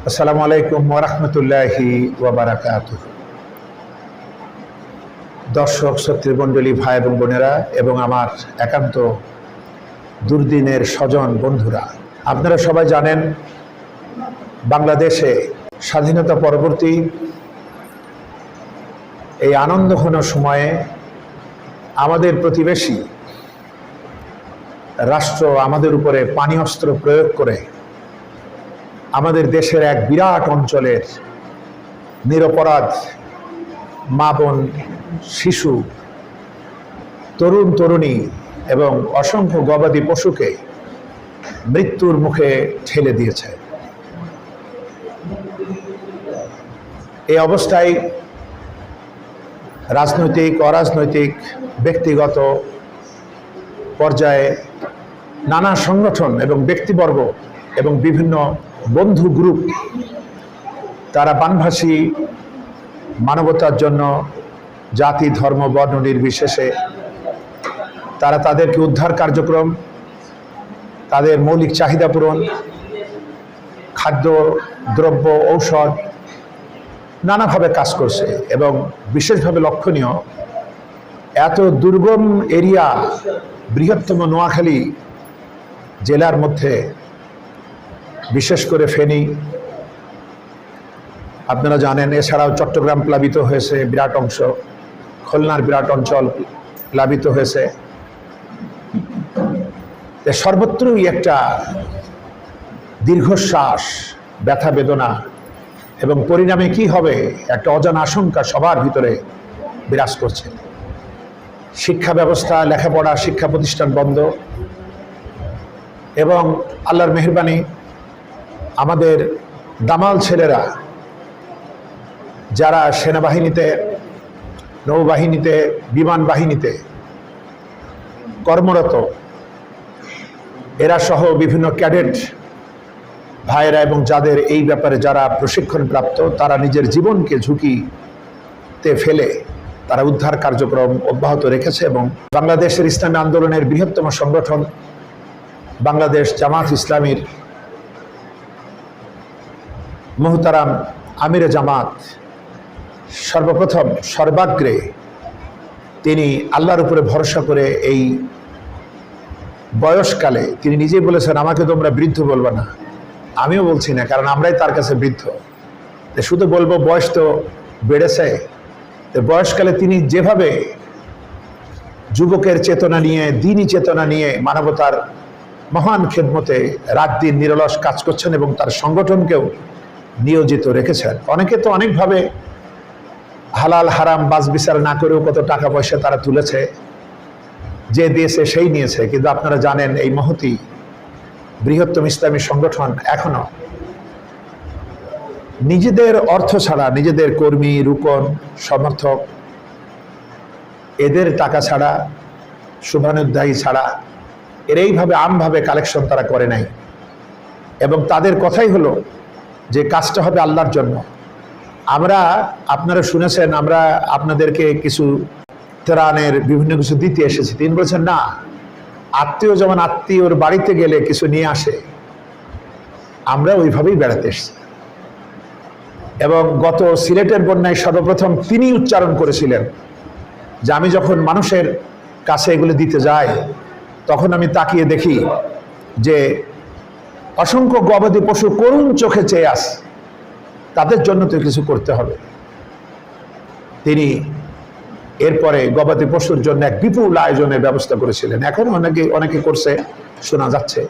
আসসালামু আলাইকুম ওরহমতুল্লাহি ওবরাকাত দর্শক শত্রুমণ্ডলী ভাই এবং বোনেরা এবং আমার একান্ত দুর্দিনের স্বজন বন্ধুরা, আপনারা সবাই জানেন বাংলাদেশে স্বাধীনতা পরবর্তী এই আনন্দঘন সময়ে আমাদের প্রতিবেশী রাষ্ট্র আমাদের উপরে পানি অস্ত্র প্রয়োগ করে আমাদের দেশের এক বিরাট অঞ্চলের নিরপরাধ মা বোন, শিশু, তরুণ তরুণী এবং অসংখ্য গবাদি পশুকে মৃত্যুর মুখে ঠেলে দিয়েছে। এই অবস্থায় রাজনৈতিক, অরাজনৈতিক, ব্যক্তিগত পর্যায়ে নানা সংগঠন এবং ব্যক্তিবর্গ এবং বিভিন্ন বন্ধু গ্রুপ, তারা বানভাসী মানবতার জন্য জাতি, ধর্ম, বর্ণ নির্বিশেষে তারা তাদেরকে উদ্ধার কার্যক্রম, তাদের মৌলিক চাহিদা পূরণ, খাদ্য, দ্রব্য, ঔষধ নানাভাবে কাজ করছে এবং বিশেষভাবে লক্ষণীয়, এত দুর্গম এরিয়া বৃহত্তম নোয়াখালী জেলার মধ্যে বিশেষ করে ফেনী। আপনারা জানেন, এছাড়াও চট্টগ্রাম প্লাবিত হয়েছে বিরাট অংশ। খুলনার বিরাট অঞ্চল প্লাবিত হয়েছে। সর্বত্রই একটা দীর্ঘশ্বাস, ব্যথা, বেদনা এবং পরিণামে কি হবে একটা অজানা আশঙ্কা সবার ভিতরে বিরাজ করছে। শিক্ষা ব্যবস্থা, লেখাপড়া, শিক্ষা প্রতিষ্ঠান বন্ধ এবং আল্লাহর মেহরবানি আমাদের দামাল ছেলেরা, যারা সেনাবাহিনীতে, নৌবাহিনীতে বিমান বাহিনীতে কর্মরত, এরা সহ বিভিন্ন ক্যাডেট ভাইয়েরা এবং যাদের এই ব্যাপারে যারা প্রশিক্ষণ প্রাপ্ত তারা নিজের জীবনকে ঝুঁকিতে ফেলে তারা উদ্ধার কার্যক্রম অব্যাহত রেখেছে এবং বাংলাদেশের ইসলামী আন্দোলনের বৃহত্তম সংগঠন বাংলাদেশ জামাত ইসলামীর মোহতারাম আমিরে জামাত, সর্বপ্রথম সর্বাগ্রে তিনি আল্লাহর উপরে ভরসা করে এই বয়সকালে তিনি নিজেই বলেছেন, আমাকে তোমরা বৃদ্ধ বলবে না। আমিও বলছি না, কারণ আমরাই তার কাছে বৃদ্ধ। শুধু বলব, বয়স তো বেড়েছে। বয়সকালে তিনি যেভাবে যুবকের চেতনা নিয়ে দিনই চেতনা নিয়ে মানবতার মহান খেদমতে রাত দিন নিরলস কাজ করছেন এবং তার সংগঠনকেও নিয়োজিত রেখেছেন। অনেকে তো অনেকভাবে হালাল, হারাম বাস বিচার না করেও কত টাকা পয়সা তারা তুলেছে, যে দিয়েছে সেই নিয়েছে। কিন্তু আপনারা জানেন, এই মহতি বৃহত্তম ইসলামী সংগঠন এখনও নিজেদের অর্থ ছাড়া, নিজেদের কর্মী, রুকন, সমর্থক, এদের টাকা ছাড়া, শুভানুধ্যায়ী ছাড়া, এর এইভাবে আমভাবে কালেকশন তারা করে নাই। এবং তাদের কথাই হলো যে কাজটা হবে আল্লাহর জন্য। আমরা, আপনারা শুনেছেন, আমরা আপনাদেরকে কিছু ত্রাণের বিভিন্ন কিছু দিতে এসেছি। তিনি বলছেন, না, আত্মীয় যেমন আত্মীয়র বাড়িতে গেলে কিছু নিয়ে আসে, আমরা ওইভাবেই বেড়াতে এসেছি। এবং গত সিলেটের বন্যায় সর্বপ্রথম তিনি উচ্চারণ করেছিলেন যে, আমি যখন মানুষের কাছে এগুলো দিতে যাই, তখন আমি তাকিয়ে দেখি যে অসংখ্য গবাদি পশু করুণ চোখে চেয়ে আস। তাদের জন্য তো কিছু করতে হবে। তিনি এরপরে গবাদি পশুর জন্য এক বিপুল আয়োজনের ব্যবস্থা করেছিলেন। এখন অনেকে অনেকে করছে, শোনা যাচ্ছে।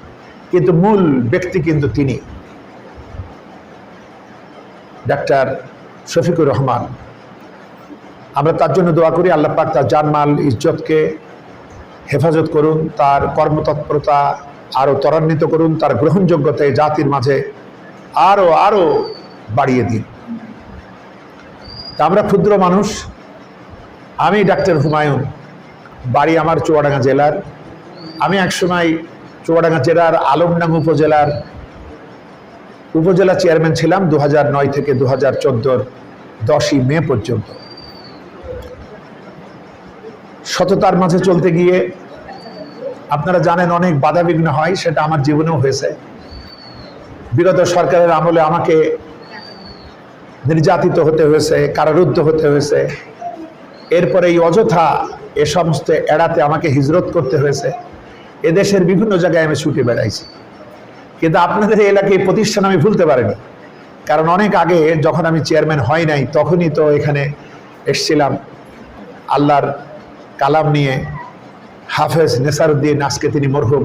কিন্তু মূল ব্যক্তি কিন্তু তিনি। ডাক্তার শফিকুর রহমান। আমরা তার জন্য দোয়া করি, আল্লাহ পাক তার জানমাল, ইজ্জতকে হেফাজত করুন, তার কর্মতৎপরতা আরও ত্বরান্বিত করুন, তার গ্রহণযোগ্যতা জাতির মাঝে আরও আরও বাড়িয়ে দিন। তা আমরা ক্ষুদ্র মানুষ, আমি ডাক্তার হুমায়ুন, বাড়ি আমার চুয়াডাঙ্গা জেলার। আমি একসময় চুয়াডাঙ্গা জেলার আলমডাঙ্গ উপজেলার উপজেলা চেয়ারম্যান ছিলাম দু নয় থেকে দু হাজার চোদ্দোর দশই মে পর্যন্ত। সততার মাঝে চলতে গিয়ে আপনারা জানেন অনেক বাধাবিঘ্ন হয়, সেটা আমার জীবনেও হয়েছে। বিগত সরকারের আমলে আমাকে নির্যাতিত হতে হয়েছে, কারারুদ্ধ হতে হয়েছে। এরপরে এই অযথা এ সমস্ত এড়াতে আমাকে হিজরত করতে হয়েছে। এদেশের বিভিন্ন জায়গায় আমি ছুটে বেড়াইছি। কিন্তু আপনাদের এলাকায় প্রতিষ্ঠান আমি ভুলতে পারিনি। কারণ অনেক আগে যখন আমি চেয়ারম্যান হয় নাই, তখনই তো এখানে এসছিলাম। আল্লাহর কালাম নিয়ে হাফেজ নেসারুদ্দিন আজকে তিনি মরহুম।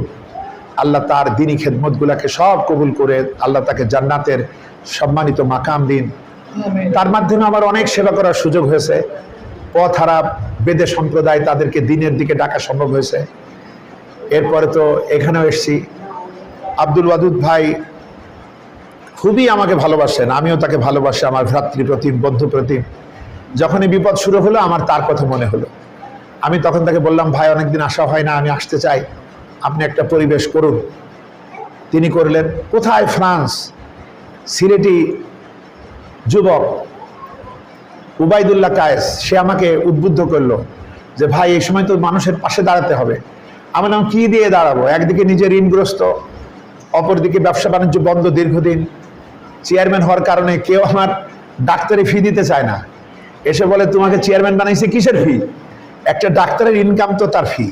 আল্লাহ তার দিনী খেদমতগুলাকে সব কবুল করে আল্লাহ তাকে জান্নাতের সম্মানিত মাকাম দিন। তার মাধ্যমে আমার অনেক সেবা করার সুযোগ হয়েছে। পথ হারা বেদে সম্প্রদায় তাদেরকে দিনের দিকে ডাকা সম্ভব হয়েছে। এরপরে তো এখানেও এসছি। আব্দুল ওয়াদুদ ভাই খুবই আমাকে ভালোবাসেন আমিও তাকে ভালোবাসি আমার ভ্রাতৃপ্রতিম বন্ধু প্রতিম যখনই বিপদ শুরু হলো আমার তার কথা মনে হলো। আমি তখন তাকে বললাম, ভাই, অনেকদিন আসা হয় না, আমি আসতে চাই। আপনি একটা পরিবেশ করুন। তিনি করলেন, কোথায় ফ্রান্স? সিলেটি যুবক উবাইদুল্লাহ কায়েস, সে আমাকে উদ্বুদ্ধ করল যে, ভাই, এই সময় তো মানুষের পাশে দাঁড়াতে হবে। আমি নাম কি দিয়ে দাঁড়াবো? একদিকে নিজে ঋণগ্রস্ত, অপরদিকে ব্যবসা বাণিজ্য বন্ধ দীর্ঘদিন। চেয়ারম্যান হওয়ার কারণে কেউ আমার ডাক্তারি ফি দিতে চায় না। এসে বলে, তোমাকে চেয়ারম্যান বানাইছে কিসের ফি? একটা ডাক্তারের ইনকাম তো তার ফি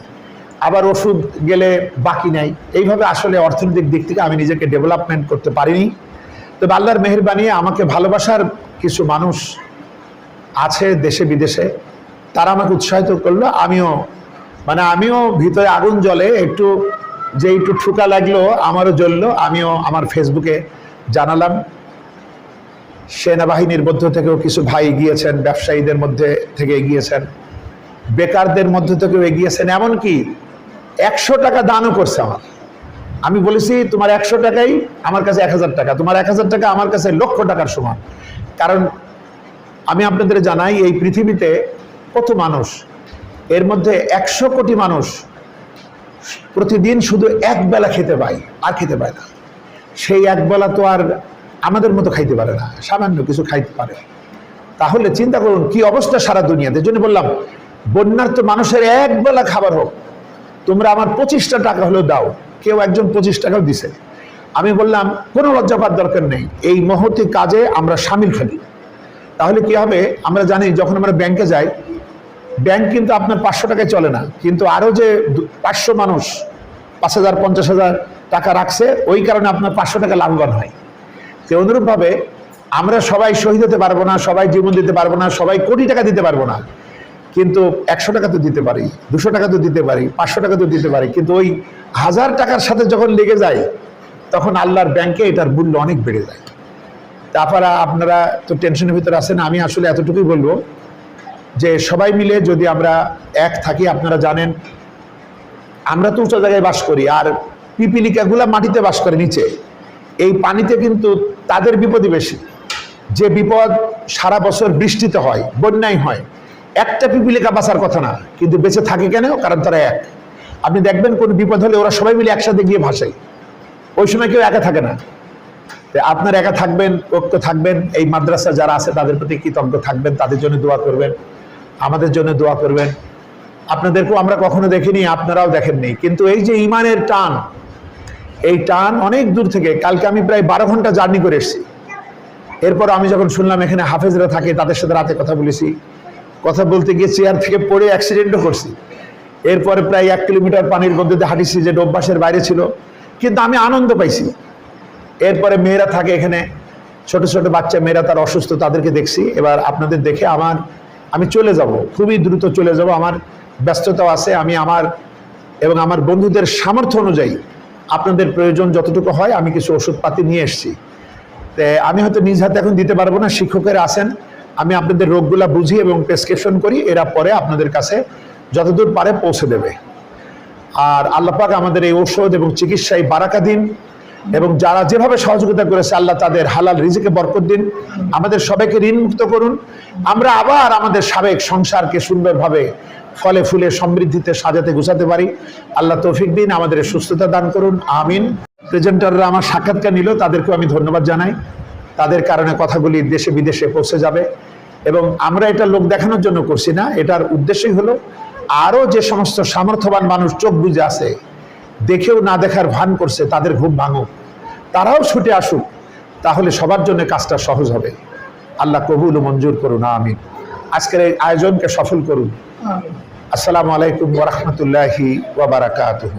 আবার ওষুধ গেলে বাকি নাই। এইভাবে আসলে অর্থনৈতিক দিক থেকে আমি নিজেকে ডেভেলপমেন্ট করতে পারিনি। তবে আল্লাহর মেহরবানি, আমাকে ভালোবাসার কিছু মানুষ আছে দেশে, বিদেশে। তারা আমাকে উৎসাহিত করল। আমিও মানে আমিও ভিতরে আগুন জ্বলে, একটু যে একটু ঠুকা লাগল, আমারও জ্বললো। আমিও আমার ফেসবুকে জানালাম। সেনাবাহিনীর মধ্য থেকেও কিছু ভাই এগিয়েছেন ব্যবসায়ীদের মধ্যে থেকে এগিয়েছেন বেকারদের মধ্যে থেকেও এগিয়েছেন এমনকি একশো টাকা দানও করছে আমার। আমি বলেছি, তোমার একশো টাকাই আমার কাছে এক হাজার টাকা, তোমার এক হাজার টাকা আমার কাছে লক্ষ টাকার সমান। কারণ আমি আপনাদের জানাই, এই পৃথিবীতে কত মানুষ, এর মধ্যে একশো কোটি মানুষ প্রতিদিন শুধু এক বেলা খেতে পায়, আর খেতে পায় না। সেই এক বেলা তো আর আমাদের মতো খাইতে পারে না, সামান্য কিছু খাইতে পারে। তাহলে চিন্তা করুন, কি অবস্থা সারা দুনিয়াতে? জন্য বললাম বন্যার তো মানুষের এক বেলা খাবার হোক। তোমরা আমার পঁচিশটা টাকা হলেও দাও। কেউ একজন পঁচিশ টাকাও দিছে। আমি বললাম, কোনো লজ্জা দরকার নেই। এই মহতি কাজে আমরা সামিল ফেলি তাহলে কি হবে? আমরা জানি যখন আমরা ব্যাংকে যাই ব্যাংক কিন্তু আপনার পাঁচশো টাকায় চলে না। কিন্তু আরও যে পাঁচশো মানুষ, পাঁচ হাজার, পঞ্চাশ হাজার টাকা রাখছে, ওই কারণে আপনার পাঁচশো টাকা লাভবান হয়। তো অনুরূপভাবে আমরা সবাই শহীদ হতে পারব না, সবাই জীবন দিতে পারব না, সবাই কোটি টাকা দিতে পারব না। কিন্তু একশো টাকা তো দিতে পারি, দুশো টাকা তো দিতে পারি, পাঁচশো টাকা তো দিতে পারি। কিন্তু ওই হাজার টাকার সাথে যখন লেগে যায়, তখন আল্লাহর ব্যাংকে এটার মূল্য অনেক বেড়ে যায়। তারপরে আপনারা তো টেনশনের ভিতরে আছেন, আমি আসলে এতটুকুই বলব যে সবাই মিলে যদি আমরা এক থাকি, আপনারা জানেন, আমরা তো উঁচু জায়গায় বাস করি, আর পিপিলিকাগুলা মাটিতে বাস করে নিচে। এই পানিতে কিন্তু তাদের বিপদই বেশি। যে বিপদ সারা বছর বৃষ্টিতে হয়, বন্যায় হয় একটা পিপিলিকা বাঁচার কথা না, কিন্তু বেঁচে থাকে কেন? কারণ তারা এক। আপনি দেখবেন কোন বিপদ হলে ওরা সবাই মিলে একসাথে গিয়ে ভাসায় ওই সময় কেউ একা থাকে না। আপনার একা থাকবেন, ঐক্য থাকবেন, এই মাদ্রাসা যারা আছে তাদের প্রতি কৃতজ্ঞ থাকবেন, তাদের জন্য দোয়া করবেন, আমাদের জন্য দোয়া করবেন। আপনাদেরকেও আমরা কখনো দেখিনি, আপনারাও দেখেননি। কিন্তু এই যে ইমানের টান, এই টান অনেক দূর থেকে, কালকে আমি প্রায় বারো ঘণ্টা জার্নি করে এসেছি। এরপর আমি যখন শুনলাম এখানে হাফেজরা থাকে, তাদের সাথে রাতে কথা বলেছি। কথা বলতে গিয়ে চেয়ার থেকে পড়ে অ্যাক্সিডেন্টও করছি। এরপরে প্রায় এক কিলোমিটার পানির মধ্যে দিয়ে হাঁটিছি যে অভ্যাসের বাইরে ছিল। কিন্তু আমি আনন্দ পাইছি। এরপরে মেয়েরা থাকে এখানে, ছোট ছোট বাচ্চা মেয়েরা তার অসুস্থ, তাদেরকে দেখছি। এবার আপনাদের দেখে আমার, আমি চলে যাব, খুবই দ্রুত চলে যাব। আমার ব্যস্ততাও আছে, আমি আমার এবং আমার বন্ধুদের সামর্থ্য অনুযায়ী আপনাদের প্রয়োজন যতটুকু হয়, আমি কিছু ওষুধপাতি নিয়ে এসেছি। আমি হয়তো নিজ হাতে এখন দিতে পারব না, শিক্ষকেরা আছেন। আমি আপনাদের রোগগুলা বুঝি এবং প্রেসক্রিপশন করি, এরা পরে আপনাদের কাছে যতদূর পারে পৌঁছে দেবে। আর আল্লাপাক আমাদের এই ঔষধ এবং চিকিৎসায় বারাকা দিন এবং যারা যেভাবে সহযোগিতা করেছে, আল্লাহ তাদের হালাল রিজিকে বরকত দিন। আমাদের সবাইকে ঋণ মুক্ত করুন। আমরা আবার আমাদের সাবেক সংসারকে সুন্দরভাবে ফলে ফুলে সমৃদ্ধিতে সাজাতে গুছাতে পারি। আল্লাহ তৌফিক দিন, আমাদের সুস্থতা দান করুন। আমিন। প্রেজেন্টাররা আমার সাক্ষাৎকার নিল, তাদেরকেও আমি ধন্যবাদ জানাই। তাদের কারণে কথাগুলি দেশে বিদেশে পৌঁছে যাবে। এবং আমরা এটা লোক দেখানোর জন্য করছি না। এটার উদ্দেশ্যই হলো আরও যে সমস্ত সামর্থ্যবান মানুষ চোখ বুঝে আছে দেখেও না দেখার ভান করছে তাদের ঘুম ভাঙুক। তারাও ছুটে আসুক তাহলে সবার জন্য কাজটা সহজ হবে। আল্লাহ কবুল ও মঞ্জুর করুন আমিন। আজকের এই আয়োজনকে সফল করুন। আসসালামু আলাইকুম ওরহমতুল্লাহি ওবরাকাতুহ